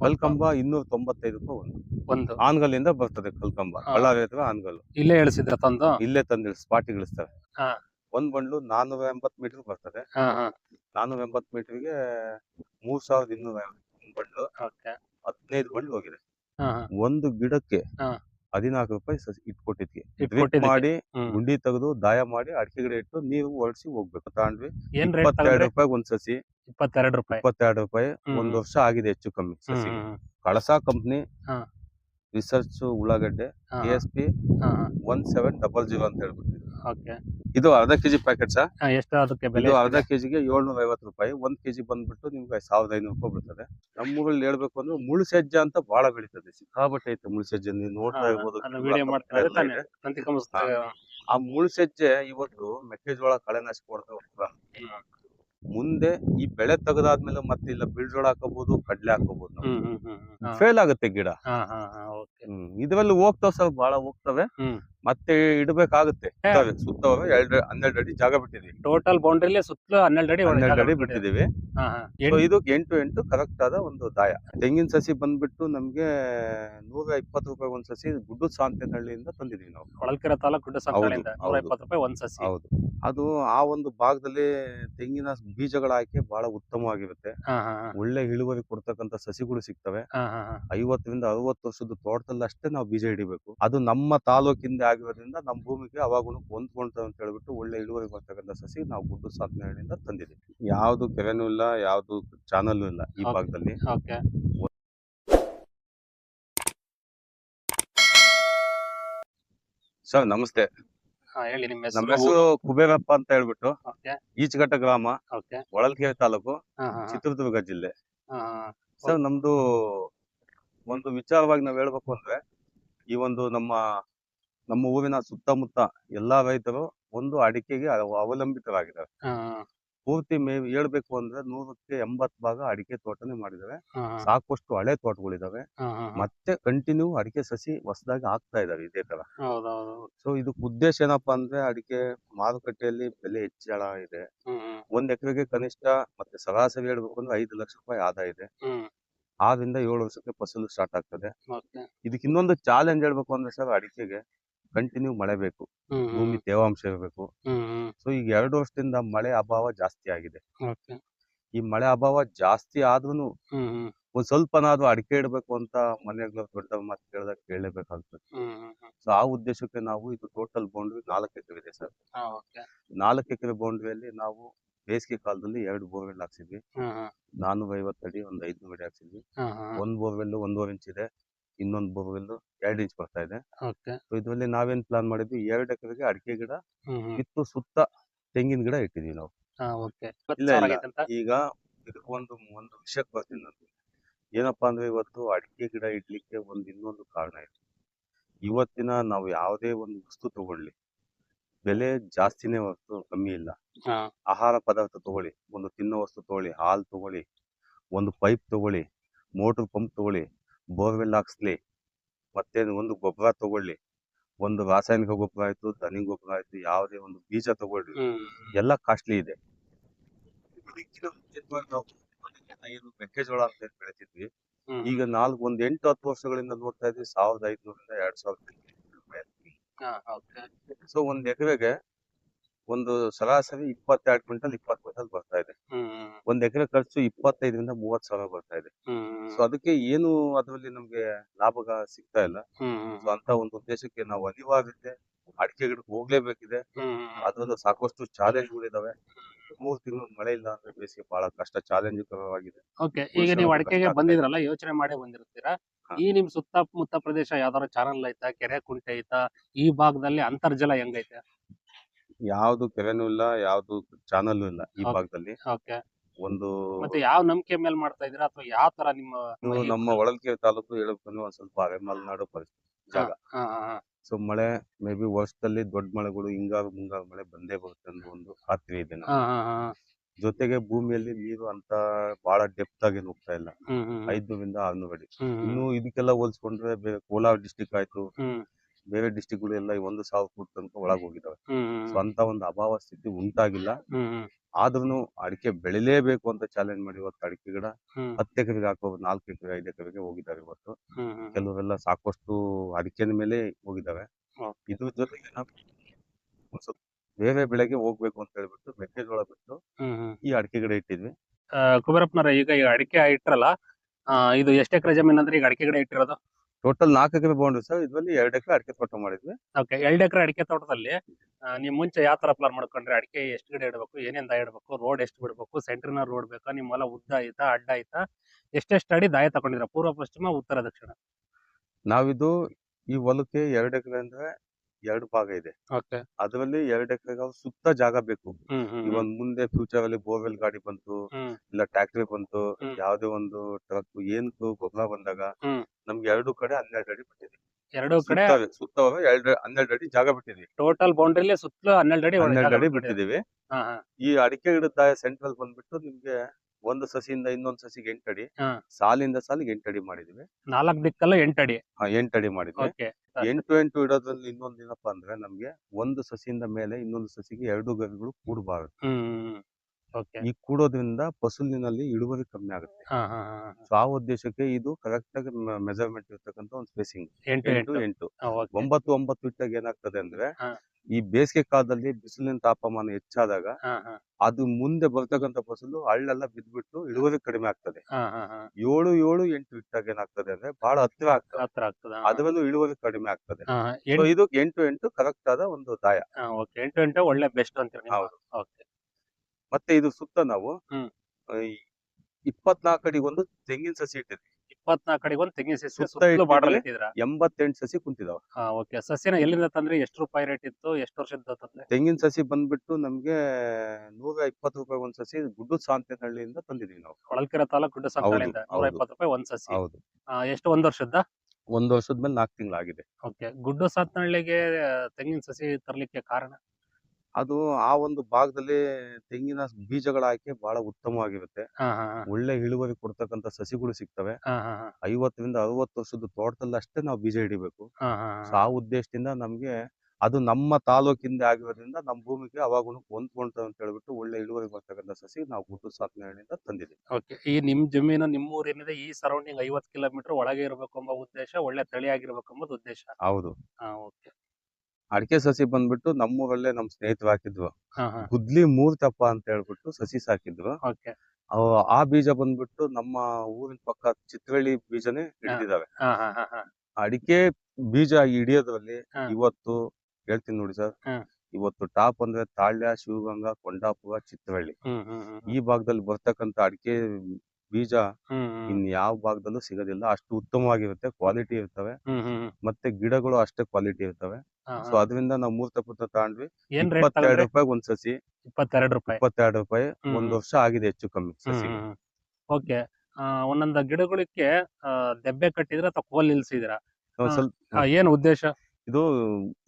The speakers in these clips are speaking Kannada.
ಕಲ್ಕಂಬ ಇನ್ನೂರ ತೊಂಬತ್ತೈದಕ್ಕೂ ರೂಪಾಯಿ ಒಂದು. ಒಂದು. ಆನ್ಗಲ್ಲಿಂದ ಬರ್ತದೆ ಕಲ್ಕಂಬ. ಬಳ್ಳಾರಿ ಹತ್ರ ಆನ್ಗಲ್ಲು. ಇಲ್ಲೇ ಇಳಿಸಿದ್ರೆ ತಂದು? ಇಲ್ಲೇ ತಂದು ಸ್ಪಾಟಿ ಇಳಿಸ್ತಾರೆ. ಒಂದ್ ಬಂಡ್ಲು ನಾನೂರ ಎಂಬತ್ ಮೀಟರ್ ಬರ್ತದೆ ನಾನೂರ ಎಂಬತ್ ಮೀಟರ್ಗೆ ಮೂರ್ ಸಾವಿರದ ಇನ್ನೂರ ಬಂಡ್ಲು. ಹದಿನೈದು ಬಂಡ್ಲು ಹೋಗಿದೆ. ಒಂದು ಗಿಡಕ್ಕೆ. ಹದಿನಾಲ್ಕು ರೂಪಾಯಿ ಸಸಿ ಇಟ್ಕೊಟ್ಟಿದ್ವಿ. ಇಟ್ ಮಾಡಿ ಗುಂಡಿ ತೆಗೆದು ದಾಯ ಮಾಡಿ ಅಡಿಕೆ ಗಿಡ ಇಟ್ಟು ನೀರು ಒಳಸಿ ಹೋಗ್ಬೇಕು. ತಗೊಂಡ್ವಿ ಇಪ್ಪತ್ತೆರಡು ರೂಪಾಯಿ ಒಂದ್ ಸಸಿ. ಇಪ್ಪತ್ತೆರಡು ರೂಪಾಯಿ. ಇಪ್ಪತ್ತೆರಡು ರೂಪಾಯಿ. ಒಂದ್ ವರ್ಷ ಆಗಿದೆ ಹೆಚ್ಚು ಕಮ್ಮಿ ಸಸಿ. ಕಳಸಾ ಕಂಪ್ನಿ. ರಿಸರ್ಚ್ ಉಳ್ಳಾಗಡ್ಡೆ S P one seven double zero ಅಂತ ಹೇಳ್ಬಿಟ್ಟು ಇದು ಅರ್ಧ ಕೆಜಿ ಪ್ಯಾಕೆಟ್ ಸರ್ ಎಷ್ಟು ಅದಕ್ಕೆ ಬೆಲೆ ಇದು ಅರ್ಧ ಕೆಜಿಗೆ ಏಳ್ನೂರ ಐವತ್ತು ರೂಪಾಯಿ. ಒಂದ್ ಕೆಜಿ ಬಂದ್ಬಿಟ್ಟು ನಿಮ್ಗೆ ಸಾವಿರದ ಐನೂರು ರೂಪಾಯಿ ಬೀಳ್ತದೆ ನಮ್ಮೂರಲ್ಲಿ ಹೇಳ್ಬೇಕು ಅಂದ್ರೆ ಮುಳ್ಳು ಸಜ್ಜ ಅಂತ ಬಹಳ ಬೆಳೀತದೆ. ಸಿಕ್ಕಾಬಟ್ಟೆ ಐತೆ ಮುಳ್ಳು ಸಜ್ಜೆ. ನೀವು ನೋಡ್ತಾ ಇರ್ಬೋದು. ಆ ಮುಳ್ಳು ಸಜ್ಜೆ ಇವತ್ತು ಮೆಕ್ಕೆಜೋಳ ಕಳೆನಾಶಕ ಕೊಡ್ತಾ ಮುಂದೆ ಈ ಬೆಳೆ ತೆಗೆದಾದ್ಮೇಲೆ ಮತ್ತೆ ಇಲ್ಲ ಬಿಳ್ಜೋಳ ಹಾಕೋಬಹುದು ಕಡ್ಲೆ ಹಾಕೋಬಹುದು ಫೇಲ್ ಆಗುತ್ತೆ ಗಿಡ. ಇದ್ರಲ್ಲಿ ಹೋಗ್ತಾವ್ ಸರ್ ಬಹಳ ಹೋಗ್ತವೆ. ಮತ್ತೆ ಇಡಬೇಕಾಗುತ್ತೆ. ಸುತ್ತ ಎರಡು ಹನ್ನೆರಡು ಅಡಿ ಜಾಗ ಬಿಟ್ಟಿದೀವಿ ಟೋಟಲ್ ಬೌಂಡ್ರಿಲಿ ಸುತ್ತಲೂ ಹನ್ನೆರಡು ಅಡಿ ಹನ್ನೆರಡು ಅಡಿ ಬಿಟ್ಟಿದೀವಿ ಇದು ಎಂಟು ಎಂಟು ಕರೆಕ್ಟ್ ಆದ ಒಂದು ದಾಯ. ತೆಂಗಿನ ಸಸಿ ಬಂದ್ಬಿಟ್ಟು ನಮ್ಗೆ ನೂರ ಇಪ್ಪತ್ತು ರೂಪಾಯಿ ಒಂದ್ ಸಸಿ ಗುಡ್ಡು ಸಾಂತೇನಹಳ್ಳಿಯಿಂದ ತಂದಿದೀವಿ ನಾವು. ಹೊಳಲ್ಕೆರೆ ತಾಲೂಕು ಗುಡ್ಡ ನೂರ ಇಪ್ಪತ್ತು ರೂಪಾಯಿ ಒಂದ್ ಸಸಿ. ಹೌದು. ಅದು ಆ ಒಂದು ಭಾಗದಲ್ಲಿ ತೆಂಗಿನ ಬೀಜಗಳ ಆಯ್ಕೆ ಬಹಳ ಉತ್ತಮವಾಗಿರುತ್ತೆ. ಒಳ್ಳೆ ಇಳುವರಿ ಕೊಡ್ತಕ್ಕಂತ ಸಸಿಗಳು ಸಿಗ್ತವೆ. ಐವತ್ತರಿಂದ ಅರವತ್ತು ವರ್ಷದ ತೋಟದಲ್ಲಿ ಅಷ್ಟೇ ನಾವು ಬೀಜ ಹಿಡಿಬೇಕು. ಅದು ನಮ್ಮ ತಾಲೂಕಿಂದ ಆಗಿರೋದ್ರಿಂದ ನಮ್ಮ ಭೂಮಿಗೆ ಅವಾಗೂ ಹೊಂದ್ಕೊಂತ ಅಂತ ಹೇಳ್ಬಿಟ್ಟು ಒಳ್ಳೆ ಇಳುವರಿ ಬರ್ತಕ್ಕಂಥ ಸಸಿ ನಾವು ಗುಡ್ಡು ಸಾಧನೆಗಳಿಂದ ತಂದಿದ್ದೀವಿ. ಯಾವ್ದು ಕೆರೆನೂ ಇಲ್ಲ ಯಾವ್ದು ಚಾನಲ್ ಇಲ್ಲ ಈ ಭಾಗದಲ್ಲಿ. ಸರ್ ನಮಸ್ತೆ. ನಿಮ್ಮ ಹೆಸರು? ಕುಬೇರಪ್ಪ ಅಂತ ಹೇಳ್ಬಿಟ್ಟು ಈಚಘಟ್ಟ ಗ್ರಾಮ ಓಕೆ. ಹೊಳಲ್ಕೆರೆ ತಾಲೂಕು ಚಿತ್ರದುರ್ಗ ಜಿಲ್ಲೆ. ಸರ್ ನಮ್ದು ಒಂದು ವಿಚಾರವಾಗಿ ನಾವ್ ಹೇಳ್ಬೇಕು ಅಂದ್ರೆ ಈ ಒಂದು ನಮ್ಮ ನಮ್ಮ ಊರಿನ ಸುತ್ತಮುತ್ತ ಎಲ್ಲಾ ರೈತರು ಒಂದು ಅಡಿಕೆಗೆ ಅವ- ಅವಲಂಬಿತರಾಗಿದ್ದಾರೆ. ಪೂರ್ತಿ ಮೇ ಹೇಳ್ಬೇಕು ಅಂದ್ರೆ ನೂರಕ್ಕೆ ಎಂಬತ್ ಭಾಗ ಅಡಿಕೆ ತೋಟನೇ ಮಾಡಿದ್ದಾರೆ. ಸಾಕಷ್ಟು ಹಳೆ ತೋಟಗಳಿದಾವೆ. ಮತ್ತೆ ಕಂಟಿನ್ಯೂ ಅಡಿಕೆ ಸಸಿ ಹೊಸದಾಗಿ ಆಗ್ತಾ ಇದಾವೆ ಇದೇ ತರ. ಸೊ ಇದಕ್ ಉದ್ದೇಶ ಏನಪ್ಪಾ ಅಂದ್ರೆ ಅಡಿಕೆ ಮಾರುಕಟ್ಟೆಯಲ್ಲಿ ಬೆಲೆ ಹೆಚ್ಚಳ ಇದೆ. ಒಂದ್ ಎಕರೆಗೆ ಕನಿಷ್ಠ ಮತ್ತೆ ಸರಾಸರಿ ಹೇಳ್ಬೇಕು ಅಂದ್ರೆ ಐದು ಲಕ್ಷ ರೂಪಾಯಿ ಆದಾಯ ಇದೆ. ಆರಿಂದ ಏಳು ವರ್ಷಕ್ಕೆ ಫಸಲು ಸ್ಟಾರ್ಟ್ ಆಗ್ತದೆ. ಇದಕ್ಕೆ ಇನ್ನೊಂದು ಚಾಲೆಂಜ್ ಹೇಳ್ಬೇಕು ಅಂದ್ರೆ ಸರ್ ಅಡಿಕೆಗೆ. ಕಂಟಿನ್ಯೂ ಮಳೆ ಬೇಕು. ಭೂಮಿ ತೇವಾಂಶ ಇರಬೇಕು. ಸೊ ಈಗ ಎರಡು ವರ್ಷದಿಂದ ಮಳೆ ಅಭಾವ ಜಾಸ್ತಿ ಆಗಿದೆ. ಈ ಮಳೆ ಅಭಾವ ಜಾಸ್ತಿ ಆದ್ರೂ ಒಂದ್ ಸ್ವಲ್ಪನಾದ್ರೂ ಅಡಿಕೆ ಇಡಬೇಕು ಅಂತ ಮನೆಗಳು ದೊಡ್ಡ ಮಾತು ಕೇಳಿದಾಗ ಕೇಳಲೇಬೇಕಾಗ್ತದೆ. ಸೊ ಆ ಉದ್ದೇಶಕ್ಕೆ ನಾವು ಇದು ಟೋಟಲ್ ಬೌಂಡ್ರಿ ನಾಲ್ಕು ಎಕರೆ ಇದೆ ಸರ್. ನಾಲ್ಕು ಎಕರೆ ಬೌಂಡ್ರಿಯಲ್ಲಿ ನಾವು ಬೇಸಿಗೆ ಕಾಲದಲ್ಲಿ ಎರಡು ಬೋರ್ವೆಲ್ ಹಾಕ್ಸಿದ್ವಿ. ನಾನೂರ ಐವತ್ತು ಅಡಿ ಒಂದು ಐದ್ನೂರು ಅಡಿ ಹಾಕ್ಸಿದ್ವಿ. ಒಂದ್ ಬೋರ್ವೆಲ್ ಒಂದೂವರೆ ಇಂಚ್ ಇದೆ. ಇನ್ನೊಂದು ಬೋರ್ವೆಲ್ ಎರಡು ಇಂಚ್ ಬರ್ತಾ ಇದೆ. ಓಕೆ. ಇದರಲ್ಲಿ ನಾವೇನ್ ಪ್ಲಾನ್ ಮಾಡಿದ್ವಿ? ಎರಡು ಎಕರೆಗೆ ಅಡಿಕೆ ಗಿಡ ಹ್ಮ್ ಹ್ಮ್. ಬಿತ್ತು ಸುತ್ತ ತೆಂಗಿನ ಗಿಡ ಇಟ್ಟಿದೀವಿ ನಾವು. ಹಾ ಓಕೆ. ಇಲ್ಲ, ಇಲ್ಲ. ಈಗ ಇದಕ್ಕೊಂದು ಒಂದು ವಿಷಯಕ್ಕೆ ಬರ್ತೀನಿ ನಾನು. ಏನಪ್ಪಾ ಅಂದ್ರೆ ಇವತ್ತು ಅಡಿಕೆ ಗಿಡ ಇಡ್ಲಿಕ್ಕೆ ಒಂದು ಇನ್ನೊಂದು ಕಾರಣ ಇದೆ. ಇವತ್ತಿನ ನಾವು ಯಾವುದೇ ಒಂದು ವಸ್ತು ತಗೊಳ್ಳಿ. ಬೆಲೆ ಜಾಸ್ತಿನೇ ಹೊರತು ಕಮ್ಮಿ ಇಲ್ಲ. ಹಾ. ಆಹಾರ ಪದಾರ್ಥ ತಗೊಳ್ಳಿ. ಒಂದು ತಿನ್ನೋ ವಸ್ತು ತಗೊಳ್ಳಿ. ಹಾಲು ತಗೊಳ್ಳಿ. ಒಂದು ಪೈಪ್ ತಗೊಳ್ಳಿ. ಮೋಟರ್ ಪಂಪ್ ತಗೊಳ್ಳಿ. ಬೋರ್ವೆಲ್ ಹಾಕ್ಸ್ಲಿ ಮತ್ತೆ ಒಂದು ಗೊಬ್ಬರ ತಗೊಳ್ಳಿ. ಒಂದು ರಾಸಾಯನಿಕ ಗೊಬ್ಬರ ಆಯ್ತು ದನಿ ಗೊಬ್ಬರ ಆಯ್ತು ಯಾವುದೇ ಒಂದು ಬೀಜ ತಗೊಳ್ಳಿ. ಎಲ್ಲ ಕಾಸ್ಟ್ಲಿ ಇದೆ. ಮೆಕ್ಕೆಜೋಳ ಅಂತ ಬೆಳಿತಿದ್ವಿ. ಈಗ ನಾಲ್ಕು ಒಂದ್ ಎಂಟು ಹತ್ತು ವರ್ಷಗಳಿಂದ ನೋಡ್ತಾ ಇದ್ವಿ ಸಾವಿರದ ಐದ್ನೂರಿಂದ ಎರಡ್ ಸಾವಿರದ ಸೊ ಒಂದ್ ಎಕರೆಗೆ ಒಂದು ಸರಾಸರಿ ಇಪ್ಪತ್ತೆರಡು ಕ್ವಿಂಟಲ್ ಇಪ್ಪತ್ತು ಕ್ವಿಂಟಲ್ ಬರ್ತಾ ಇದೆ. ಒಂದ್ ಎಕರೆ ಖರ್ಚು ಇಪ್ಪತ್ತೈದರಿಂದ ಮೂವತ್ ಸಾವಿರ ಬರ್ತಾ ಇದೆ. ಸೊ ಅದಕ್ಕೆ ಏನು ಅದರಲ್ಲಿ ನಮ್ಗೆ ಲಾಭ ಸಿಗ್ತಾ ಇಲ್ಲ. ಸೊ ಅಂತ ಒಂದು ಉದ್ದೇಶಕ್ಕೆ ನಾವು ಅನಿವಾರ್ಯತೆ ಅಡಿಕೆ ಗಿಡಕ್ಕೆ ಹೋಗ್ಲೇಬೇಕಿದೆ ಅದ್ರಲ್ಲಿ ಸಾಕಷ್ಟು ಇದಾವೆ. ಮೂರ್ ತಿಂಗಳು ಮಳೆ ಇಲ್ಲ ಅಂದ್ರೆ ಬೇಸಿಗೆ ಬಹಳ ಕಷ್ಟ ಚಾಲೆಂಜ್ಕರವಾಗಿದೆ. ಓಕೆ ಈಗ ನೀವು ಅಡಿಕೆಗೆ ಬಂದಿದ್ರಲ್ಲ ಯೋಚನೆ ಮಾಡಿ ಬಂದಿರ್ತೀರಾ. ಈ ನಿಮ್ ಸುತ್ತಮುತ್ತ ಪ್ರದೇಶ ಯಾವ್ದಾರ ಚಾನಲ್ ಐತಾ? ಕೆರೆ ಕುಂಟೆ ಐತಾ? ಈ ಭಾಗದಲ್ಲಿ ಅಂತರ್ಜಲ ಹೆಂಗೈತೆ? ಯಾವ್ದು ಕೆರೆನೂ ಇಲ್ಲ ಯಾವ್ದು ಚಾನಲ್ ಇಲ್ಲ ಈ Okay. ಭಾಗದಲ್ಲಿ. ಓಕೆ. ಒಂದು ಮತ್ತೆ ಯಾವ ನಂಬಿಕೆ ಮೇಲೆ ಮಾಡ್ತಾ ಇದ್ದೀರಾ? ಅಥವಾ ಯಾವ ತರ ನಿಮ್ಮ ಇದು ನಮ್ಮ ಹೊಳಲ್ಕೆರೆ ತಾಲೂಕು ಹೇಳಬೇಕಂದ್ರೆ ಒಂದ್ ಸ್ವಲ್ಪ ಅರೆ ಮಲೆನಾಡು ಪರಿಸ್ಥಿತಿ ಜಾಗ. ಹಾ ಹಾ ಹಾ. ಸೊ ಮಳೆ ಮೇ ಬಿ ವರ್ಷದಲ್ಲಿ ದೊಡ್ಡ ಮಳೆಗಳು ಹಿಂಗಾರು ಮುಂಗಾರು ಮಳೆ ಬಂದೇ ಬರುತ್ತೆ ಅಂತ ಒಂದು ಖಾತ್ರಿ ಇದೆ ನಮ್ಗೆ. ಹಾ ಹಾ ಹಾ. ಜೊತೆಗೆ ಭೂಮಿಯಲ್ಲಿ ನೀರು ಅಂತ ಬಹಳ ಡೆಪ್ತ್ ಆಗಿ ಹೋಗ್ತಾ ಇಲ್ಲ. ಹ್ಮ್ ಹ್ಮ್ ಹ್ಮ್. ಐದ್ನೂರಿಂದ ಆರ್ನೂರು ಅಡಿ. ಹ್ಮ್ ಇನ್ನು ಇದಕ್ಕೆಲ್ಲ ಹೋಲಿಸ್ಕೊಂಡ್ರೆ ಬೇರೆ ಕೋಲಾರ ಡಿಸ್ಟಿಕ್ ಆಯ್ತು. ಹ್ಮ್. ಬೇರೆ ಡಿಸ್ಟಿಕ್ಗಳೆಲ್ಲ ಈ ಒಂದು ಸಾವಿರ ಫುಟ್ ತನಕ ಒಳಗೆ ಹೋಗಿದಾವೆ ಸೊ ಅಂತ ಒಂದು ಅಭಾವ ಸ್ಥಿತಿ ಉಂಟಾಗಿಲ್ಲ. ಆದ್ರೂ ಅಡಿಕೆ ಬೆಳಿಲೇಬೇಕು ಅಂತ ಚಾಲೆಂಜ್ ಮಾಡಿ ಇವತ್ತು ಅಡಿಕೆ ಗಿಡ ಹತ್ತು ಎಕರೆಗೆ ಹಾಕೋ ನಾಲ್ಕು ಎಕರೆ ಐದು ಎಕರೆಗೆ ಹೋಗಿದ್ದಾರೆ ಇವತ್ತು. ಕೆಲವರೆಲ್ಲ ಸಾಕಷ್ಟು ಅಡಿಕೆನ ಮೇಲೆ ಹೋಗಿದಾವೆ. ಇದ್ರ ಜೊತೆಗೆ ನಾವು ಬೇರೆ ಬೆಳೆಗೆ ಹೋಗ್ಬೇಕು ಅಂತ ಹೇಳ್ಬಿಟ್ಟು ಮೆಕ್ಕೆಜೋಳ ಬಿಟ್ಟು ಈ ಅಡಿಕೆ ಗಿಡ ಇಟ್ಟಿದ್ವಿ. ಆ, ಕುಬೇರಪ್ಪನವ್ರೆ ಈಗ ಈ ಅಡಿಕೆ ಇಟ್ರಲ್ಲ ಆ, ಇದು ಎಷ್ಟು ಎಕರೆ ಜಮೀನ್ ಅಂದ್ರೆ ಈಗ ಅಡಿಕೆ ಗಿಡ ಇಟ್ಟಿರೋದು? ಟೋಟಲ್ ನಾಲ್ಕು ಎಕರೆ ಬೌಂಡ್ರಿ ಸರ್. ಇದರಲ್ಲಿ ಎರಡು ಎಕರೆ ಅಡಿಕೆ ತೋಟ ಮಾಡಿದ್ವಿ. ಓಕೆ ಎರಡು ಎಕರೆ ಅಡಿಕೆ ತೋಟದಲ್ಲಿ ನೀವು ಮುಂಚೆ ಯಾವ ತರ ಪ್ಲಾನ್ ಮಾಡ್ಕೊಂಡ್ರೆ? ಅಡಿಕೆ ಎಷ್ಟು ಗಿಡ ಇಡಬೇಕು ಏನೇನ್ ದಾಯ ಇಡಬೇಕು ರೋಡ್ ಎಷ್ಟು ಬಿಡಬೇಕು ಸೆಂಟ್ರಿನ ರೋಡ್ ಬೇಕಾ ನಿಮ್ಮ ಹೊಲ ಉದ್ದ ಆಯ್ತಾ ಅಡ್ಡ ಆಯ್ತಾ ಎಷ್ಟೆಷ್ಟು ಅಡಿ ದಾಯ ತಗೊಂಡಿದ್ರ ಪೂರ್ವ ಪಶ್ಚಿಮ ಉತ್ತರ ದಕ್ಷಿಣ? ನಾವಿದು ಈ ಹೊಲಕ್ಕೆ ಎರಡು ಎಕರೆ ಅಂದ್ರೆ ಎರಡು ಭಾಗ ಇದೆ. ಓಕೆ. ಅದರಲ್ಲಿ ಎರಡು ಎಕರೆಗೆ ಸುತ್ತ ಜಾಗ ಬೇಕು. ಹ್ಮ್ ಹ್ಮ್ ಇವಾಗ ಮುಂದೆ ಫ್ಯೂಚರ್ ಅಲ್ಲಿ ಬೋರ್ವೆಲ್ ಗಾಡಿ ಬಂತು ಹ್ಮ್. ಇಲ್ಲ ಟ್ಯಾಕ್ಟ್ರಿ ಬಂತು ಹ್ಮ್. ಯಾವ್ದೇ ಒಂದು ಟ್ರಕ್ ಏನ್ ಗೊಬ್ಬರ ಬಂದಾಗ ಹ್ಮ್. ನಮ್ಗೆ ಎರಡು ಕಡೆ ಹನ್ನೆರಡು ಅಡಿ ಬಿಟ್ಟಿದೆ. ಎರಡು ಕಡೆ ಸುತ್ತ ಎರಡು ಹನ್ನೆರಡು ಅಡಿ ಜಾಗ ಬಿಟ್ಟಿದೆ ಟೋಟಲ್ ಬೌಂಡ್ರಿಲಿ ಸುತ್ತಲೂ ಹನ್ನೆರಡು ಅಡಿ ಒಳಗೆ ಹನ್ನೆರಡು ಜಾಗ ಅಡಿ ಬಿಟ್ಟಿದೆ. ಬಿಟ್ಟಿದೀವಿ. ಹಾ ಹಾ. ಈ ಅಡಿಕೆ ಗಿಡದ ಸೆಂಟ್ರಲ್ ಬಂದ್ಬಿಟ್ಟು ನಿಮ್ಗೆ ಒಂದು ಸಸಿಯಿಂದ ಇನ್ನೊಂದು ಸಸಿಗೆ ಎಂಟಡಿ ಹಾ. ಸಾಲಿಂದ ಸಾಲಿಗೆ ಎಂಟಡಿ ಮಾಡಿದ್ವಿ. ನಾಲ್ಕು ದಿಕ್ಕಲ್ಲ ಎಂಟಡಿ ಅಡಿ. ಹಾ ಎಂಟಡಿ ಮಾಡಿದ್ವಿ. ಓಕೆ ಎಂಟು ಎಂಟು ಇಡೋದ್ರಲ್ಲಿ ಇನ್ನೊಂದ್ ಏನಪ್ಪಾ ಅಂದ್ರೆ ನಮ್ಗೆ ಒಂದು ಸಸಿಯಿಂದ ಮೇಲೆ ಇನ್ನೊಂದು ಸಸಿಗೆ ಎರಡು ಗರಿಗಳು ಕೂಡಬಾರದು. ಹ್ಮ್ ಓಕೆ. ಈ ಕೂಡೋದ್ರಿಂದ ಫಸಲಿನಲ್ಲಿ ಇಳುವರಿ ಕಮ್ಮಿ ಆಗುತ್ತೆ. ಹಾ ಹಾ ಹಾ ಸೊ ಆ ಉದ್ದೇಶಕ್ಕೆ ಇದು ಕರೆಕ್ಟ್ ಆಗಿ ಮೆಜರ್ಮೆಂಟ್ ಇರ್ತಕ್ಕಂತ ಒಂದು ಸ್ಪೇಸಿಂಗ್ ಎಂಟು ಎಂಟು ಎಂಟು. ಒಂಬತ್ತು ಒಂಬತ್ತು ಇಟ್ಟಾಗ ಏನಾಗ್ತದೆ ಅಂದ್ರೆ ಹಾ. ಈ ಬೇಸಿಗೆ ಕಾಲದಲ್ಲಿ ಬಿಸಿಲಿನ ತಾಪಮಾನ ಹೆಚ್ಚಾದಾಗ ಅದು ಮುಂದೆ ಬರ್ತಕ್ಕಂತ ಫಸಲು ಹಳ್ಳೆಲ್ಲ ಬಿದ್ದ್ಬಿಟ್ಟು ಇಳುವರಿ ಕಡಿಮೆ ಆಗ್ತದೆ. ಏಳು ಏಳು ಎಂಟು ಇಟ್ಟಾಗ ಏನಾಗ್ತದೆ ಅಂದ್ರೆ ಬಹಳ ಹತ್ತಿರ ಆಗ್ತದೆ. ಹತ್ರ ಆಗ್ತದ ಅದರಲ್ಲೂ ಇಳುವರಿ ಕಡಿಮೆ ಆಗ್ತದೆ. ಇದು ಎಂಟು ಎಂಟು ಕರೆಕ್ಟ್ ಆದ ಒಂದು ದಾಯ. ಎಂಟು ಎಂಟು ಒಳ್ಳೆ ಬೆಸ್ಟ್ ಅಂತ ಮತ್ತೆ ಇದು ಸುತ್ತ ನಾವು ಇಪ್ಪತ್ನಾಲ್ಕು ಅಡಿಗೊಂದು ಒಂದು ತೆಂಗಿನ ಸಸಿ ಇಟ್ಟಿದ್ವಿ. ಇಪ್ಪತ್ನಾಲ್ಕು ಕಡೆಗೆ ಒಂದು ತೆಂಗಿನ ಸಸಿ ಬಾರ್ಡರ್ ಇಟ್ಟಿದ್ರೆ ಎಂಬತ್ತೆಂಟು ಸಸಿ ಕುಂತಿದಾವ. ಓಕೆ. ಸಸಿನ ಎಲ್ಲಿಂದ ತಂದ್ರೆ? ಎಷ್ಟು ರೂಪಾಯಿ ರೇಟ್ ಇತ್ತು? ಎಷ್ಟು ವರ್ಷದ ತಂದ್ರೆ? ತೆಂಗಿನ ಸಸಿ ಬಂದ್ಬಿಟ್ಟು ನಮ್ಗೆ ನೂರ ಇಪ್ಪತ್ತು ರೂಪಾಯಿ ಒಂದ್ ಸಸಿ ಗುಡ್ಡು ಸಾಂತೇನಹಳ್ಳಿಯಿಂದ ತಂದಿದೀವಿ ನಾವು. ಹೊಳಲ್ಕೆರೆ ತಾಲೂಕು ಗುಡ್ಡ ಸಂತಾಳಿಂದ ನೂರ. ಇಪ್ಪತ್ತು ರೂಪಾಯಿ ಒಂದ್ ಸಸಿ. ಹೌದು. ಎಷ್ಟು? ಒಂದ್ ವರ್ಷದ ಒಂದ್ ವರ್ಷದ ಮೇಲೆ ನಾಲ್ಕು ತಿಂಗಳಾಗಿದೆ. ಓಕೆ. ಗುಡ್ಡು ಸಾತ್ನಹಳ್ಳಿಗೆ ತೆಂಗಿನ ಸಸಿ ತರ್ಲಿಕ್ಕೆ ಕಾರಣ? ಅದು ಆ ಒಂದು ಭಾಗದಲ್ಲಿ ತೆಂಗಿನ ಬೀಜಗಳ ಹಾಕಿ ಬಹಳ ಉತ್ತಮವಾಗಿರುತ್ತೆ ಒಳ್ಳೆ ಇಳುವರಿ ಕೊಡ್ತಕ್ಕಂತ ಸಸಿಗಳು ಸಿಗ್ತವೆ. ಐವತ್ತರಿಂದ ಅರವತ್ತು ವರ್ಷದ ತೋಟದಲ್ಲಿ ಅಷ್ಟೇ ನಾವು ಬೀಜ ಹಿಡಿಬೇಕು. ಆ ಉದ್ದೇಶದಿಂದ ನಮ್ಗೆ ಅದು ನಮ್ಮ ತಾಲೂಕಿಂದ ಆಗಿರೋದ್ರಿಂದ ನಮ್ಮ ಭೂಮಿಗೆ ಅವಾಗ ಹೊಂದ್ಕೊಂತ ಅಂತ ಹೇಳ್ಬಿಟ್ಟು ಒಳ್ಳೆ ಇಳುವರಿ ಬರ್ತಕ್ಕಂಥ ಸಸಿ ನಾವು ಗುಡ್ಡು ಸಾಧನೆಯಿಂದ ತಂದಿದ್ದೀವಿ. ಓಕೆ. ಈ ನಿಮ್ ಜಮೀನು ನಿಮ್ಮ ಊರೇನಿದೆ ಈ ಸರೌಂಡಿಂಗ್ ಐವತ್ತು ಕಿಲೋಮೀಟರ್ ಒಳಗೆ ಇರಬೇಕು ಎಂಬ ಉದ್ದೇಶ ಒಳ್ಳೆ ತಳಿ ಆಗಿರ್ಬೇಕು ಎಂಬುದು ಉದ್ದೇಶ? ಹೌದು. ಓಕೆ. ಅಡಿಕೆ ಸಸಿ ಬಂದ್ಬಿಟ್ಟು ನಮ್ಮೂರಲ್ಲೇ ನಮ್ ಸ್ನೇಹಿತರು ಹಾಕಿದ್ವು. ಗುದ್ಲಿ ಮೂರ್ತಪ್ಪ ಅಂತ ಹೇಳ್ಬಿಟ್ಟು ಸಸಿ ಸಾಕಿದ್ರು ಆ ಬೀಜ ಬಂದ್ಬಿಟ್ಟು ನಮ್ಮ ಊರಿನ ಪಕ್ಕ ಚಿತ್ರಳ್ಳಿ ಬೀಜನೇ ಹಿಡಿದಿದಾವೆ. ಅಡಿಕೆ ಬೀಜ ಹಿಡಿಯೋದ್ರಲ್ಲಿ. ಇವತ್ತು ಹೇಳ್ತೀನಿ ನೋಡಿ ಸರ್. ಇವತ್ತು ಟಾಪ್ ಅಂದ್ರೆ ತಾಳ್ಯ ಶಿವಗಂಗಾ ಕೊಂಡಾಪುರ ಚಿತ್ರಹಳ್ಳಿ ಈ ಭಾಗದಲ್ಲಿ ಬರ್ತಕ್ಕಂತ ಅಡಿಕೆ ಬೀಜ ಇನ್ ಯಾವ ಭಾಗದಲ್ಲೂ ಸಿಗೋದಿಲ್ಲ. ಅಷ್ಟು ಉತ್ತಮವಾಗಿರುತ್ತೆ ಕ್ವಾಲಿಟಿ ಇರ್ತವೆ. ಮತ್ತೆ ಗಿಡಗಳು ಅಷ್ಟೇ ಕ್ವಾಲಿಟಿ ಇರ್ತವೆ. ಸೊ. ಅದರಿಂದ ನಾವು ಮೂರ್ತ ಪುತ್ರ ತಗೊಂಡ್ವಿ ಇಪ್ಪತ್ತೆರಡು ರೂಪಾಯಿ ಒಂದ್ ಸಸಿ. ಇಪ್ಪತ್ತೆರಡು ರೂಪಾಯಿ. ಇಪ್ಪತ್ತೆರಡು ರೂಪಾಯಿ. ಒಂದ್ ವರ್ಷ ಆಗಿದೆ ಹೆಚ್ಚು ಕಮ್ಮಿ ಸಸಿ ಓಕೆ. ಒಂದೊಂದು ಗಿಡಗಳಿಗೆ ದೆಬ್ಬೆ ಕಟ್ಟಿದ್ರೆ ಅಥವಾ ಕೋಲ್ ನಿಲ್ಸಿದಿರ ಏನ್ ಉದ್ದೇಶ? ಇದು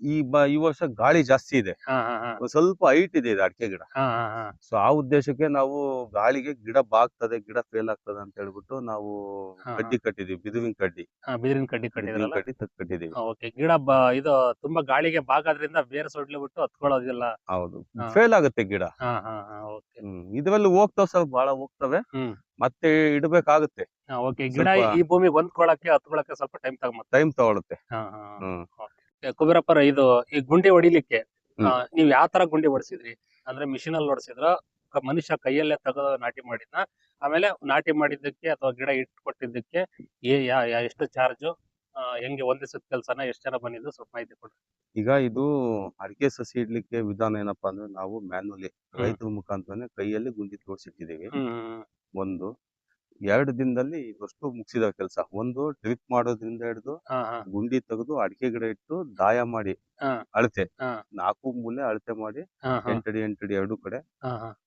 ಈ ಬ ಈ ವರ್ಷ ಗಾಳಿ ಜಾಸ್ತಿ ಇದೆ. ಹಾ ಹಾ ಹಾ. ಒಂದ್ ಸ್ವಲ್ಪ ಹೈಟ್ ಇದೆ ಇದು ಅಡಿಕೆ ಗಿಡ. ಹಾ ಹಾ ಹಾ. ಸೊ ಆ ಉದ್ದೇಶಕ್ಕೆ ನಾವು ಗಾಳಿಗೆ ಗಿಡ ಬಾಗ್ತದೆ ಗಿಡ ಫೇಲ್ ಆಗ್ತದೆ ಅಂತ ಹೇಳ್ಬಿಟ್ಟು ನಾವು ಹಾ, ಕಡ್ಡಿ ಕಟ್ಟಿದೀವಿ ಬಿದುವಿನ ಕಡ್ಡಿ. ಹಾ, ಬಿದಿರಿನ ಕಡ್ಡಿ ಬಿದುವಿನ ಕಟ್ಟಿದ್ರಲ್ಲ? ಕಡ್ಡಿ ಕಟ್ಟಿದೀವಿ. ಓಕೆ ಗಿಡ ಬ ಇದು ತುಂಬಾ ಗಾಳಿಗೆ ಬಾಗಾದ್ರಿಂದ ಬೇರೆ ಸೊಡ್ಲಿ ಬಿಟ್ಟು ಹತ್ಕೊಳ್ಳೋದಿಲ್ಲ. ಹೌದು. ಹಾ. ಫೇಲ್ ಆಗುತ್ತೆ ಗಿಡ. ಹಾ ಹಾ ಹಾ ಓಕೆ ಹ್ಮ್. ಇದ್ರಲ್ಲಿ ಹೋಗ್ತಾವ್ ಸ್ವಲ್ಪ ಬಹಳ ಹೋಗ್ತವೆ. ಹ್ಮ್. ಮತ್ತೆ ಇಡಬೇಕಾಗುತ್ತೆ. ಓಕೆ ಗಿಡ ಸ್ವಲ್ಪ- ಈ ಭೂಮಿ ಹೊಂದ್ಕೊಳಕ್ಕೆ ಹತ್ಕೊಳಕ್ಕೆ ಸ್ವಲ್ಪ ಟೈಮ್ ತಗೊಂಬತ್ತೆ ಟೈಮ್ ತಗೊಳುತ್ತೆ. ಹ್ಮ್. ಕುಬೇರಪ್ಪರ ಇದು ಈ ಗುಂಡಿ ಹೊಡಿಲಿಕ್ಕೆ ಹ್ಮ್. ನೀವ್ ಯಾವ ತರ ಗುಂಡಿ ಹೊಡಿಸಿದ್ರಿ? ಅಂದ್ರೆ ಮಿಷಿನ್ ಅಲ್ಲಿ ಹೊಡಿಸಿದ್ರ ಮನುಷ್ಯ ಕೈಯಲ್ಲೇ ತೆಗೆದು ನಾಟಿ ಮಾಡಿದ್ನ ಆಮೇಲೆ ನಾಟಿ ಮಾಡಿದ್ದಕ್ಕೆ ಅಥವಾ ಗಿಡ ಇಟ್ ಕೊಟ್ಟಿದ್ದಕ್ಕೆ ಏ ಯಾ- ಯಾ- ಎಷ್ಟು ಚಾರ್ಜ್ ಹೆಂಗೆ ಒಂದೇ ಸತ್ ಕೆಲ್ಸನ ಎಷ್ಟು ಜನ ಬಂದಿದ್ದು ಸ್ವಲ್ಪ ಮಾಹಿತಿ ಕೊಡ್ರಿ. ಈಗ ಇದು ಅಡಿಕೆ ಸಸಿ ಇಡ್ಲಿಕ್ಕೆ ವಿಧಾನ ಏನಪ್ಪಾ ಅಂದ್ರೆ ನಾವು ಮ್ಯಾನ್ಯಲಿ ರೈತರ ಮುಖಾಂತರನೇ ಕೈಯಲ್ಲಿ ಗುಂಡಿ ತೋರಿಸಿಟ್ಟಿದೀವಿ ಹ್ಮ್. ಒಂದು ಎರಡು ದಿನದಲ್ಲಿ ಇವಷ್ಟು ಮುಗಿಸಿದ ಕೆಲಸ. ಒಂದು ಡ್ರಿಪ್ ಮಾಡೋದ್ರಿಂದ ಹಿಡಿದು ಗುಂಡಿ ತೆಗೆದು ಅಡಿಕೆ ಗಿಡ ಇಟ್ಟು ದಾಯ ಮಾಡಿ. ಅಳತೆ. ನಾಲ್ಕು ಮೂಲೆ ಅಳತೆ ಮಾಡಿ ಎಂಟಡಿ ಎಂಟಡಿ ಎರಡು ಕಡೆ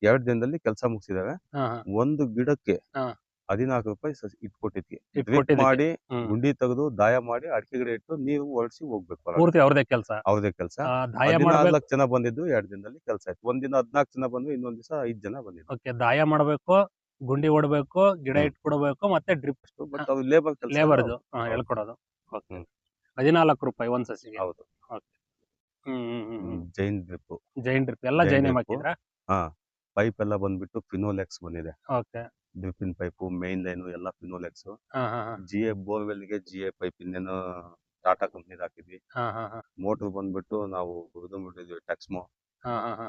ಎರಡು ದಿನದಲ್ಲಿ ಕೆಲಸ ಮುಗಿಸಿದಾವೆ. ಒಂದು ಗಿಡಕ್ಕೆ. ಹದಿನಾಲ್ಕು ರೂಪಾಯಿ ಸಸಿ ಇಟ್ಕೊಟ್ಟಿದ್ವಿ. ಮಾಡಿ ಗುಂಡಿ ತೆಗೆದು ದಾಯ ಮಾಡಿ ಅಡಿಕೆ ಗಿಡ ಇಟ್ಟು ನೀರು ಹೊಡ್ಸಿ ಹೋಗ್ಬೇಕು ಪೂರ್ತಿ ಅವ್ರದೇ ಕೆಲಸ? ಅವ್ರದೇ ಕೆಲಸ. ಹದಿನಾಲ್ಕು ಜನ ಬಂದಿದ್ದು ಎರಡು ದಿನದಲ್ಲಿ ಕೆಲಸ ಆಯ್ತು. ಒಂದಿನ ಹದಿನಾಲ್ಕು ಜನ ಬಂದ್ರು ಇನ್ನೊಂದ್ ದಿವಸ ಐದ್ ಜನ ಬಂದಿದ್ದು. ದಾಯ ಮಾಡ್ಬೇಕು. ಗುಂಡಿ ಹೊಡ್ಬೇಕು ಗಿಡ ಹ್ಮ್. ಇಟ್ಕೊಡ್ಬೇಕು ಮತ್ತೆ ಡ್ರಿಪ್ ಬಟ್ ಅದು ಲೇಬರ್ ಕೆಲಸ ಲೇಬರ್ದು ಹೇಳ್ಕೊಡೋದು. ಹದಿನಾಲ್ಕು ರೂಪಾಯಿ ಒಂದ್ ಸಸಿಗೆ. ಹೌದು. Hmm hmm hmm hmm. Jain drip. Jain drip. ಎಲ್ಲ ಜೈನ್ ಜೈನ್ drip. ಹಾಕಿದ್ರ? ಪೈಪ್ ಎಲ್ಲ ಬಂದ್ಬಿಟ್ಟು ಫಿನೋಲೆಕ್ಸ್ ಬಂದಿದೆ. Okay. Pipe pipe main line ಎಲ್ಲ ಫಿನೋಲೆಕ್ಸ್. ಹಾ ಹಾ ಹಾ. ಜಿ ಎ ಬೋರ್ವೆಲ್ಗೆ ಜಿ ಎ ಪೈಪ್ ಇನ್ನೇನು ಟಾಟಾ ಕಂಪ್ನಿದ್ ಹಾಕಿದ್ವಿ. ಹಾ ಹಾ ಹಾ. ಮೋಟರ್ ಬಂದ್ಬಿಟ್ಟು ನಾವು ಇದು ಬಿಟ್ಟಿದ್ವಿ ಟೆಕ್ಸ್ಮೋ. ಹಾ ಹಾ ಹಾ.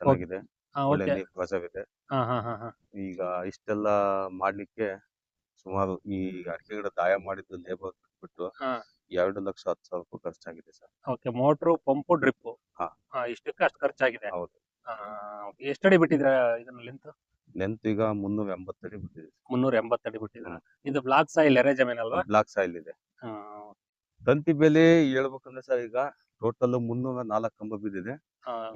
ಚೆನ್ನಾಗಿದೆ. ಒಳ್ಳೆ ಓಕೆ ನೀರ್ ಪ್ರಸವಿದೆ ಹಾ ಹಾ ಹಾ ಹಾ. ಈಗ ಇಷ್ಟೆಲ್ಲ ಮಾಡ್ಲಿಕ್ಕೆ ಸುಮಾರು ಈ ಅಡಿಕೆ ಗಿಡ ದಾಯ ಮಾಡಿದ್ದು ಲೇಬರ್ ಬಿಟ್ಟು ಹಾ. ಎರಡು ಲಕ್ಷ ಹತ್ತು ಸಾವಿರ ರೂಪಾಯಿ ಖರ್ಚಾಗಿದೆ sir. Okay motor pump drip ಹಾ. ಇಷ್ಟಕ್ಕೆ ಅಷ್ಟು ಖರ್ಚಾಗಿದೆ. ಹೌದು. ಎಷ್ಟಡಿ ಬಿಟ್ಟಿದ್ರ ಇದನ್ನ ಲೆಂತ್ ಲೆಂತ್ ಈಗ ಮುನ್ನೂರ ಎಂಬತ್ತಡಿ ಬಿಟ್ಟಿದೆ ಮುನ್ನೂರ ಎಂಬತ್ತಡಿ ಬಿಟ್ಟಿದ್ರ ಇದು ಬ್ಲಾಕ್ ಸಾಯಿಲ್ ಎರೆ ಜಮೀನಲ್ವಾ? ಬ್ಲಾಕ್ ಸಾಯಿಲ್ ಇದೆ. ಹಾ, ತಂತಿ ಬೆಲೆ ಹೇಳ್ಬೇಕಂದ್ರೆ ಸರ್ ಈಗ ಟೋಟಲ್ ಮುನ್ನೂರ ನಾಲ್ಕು ಕಂಬ ಬಿದ್ದಿದೆ.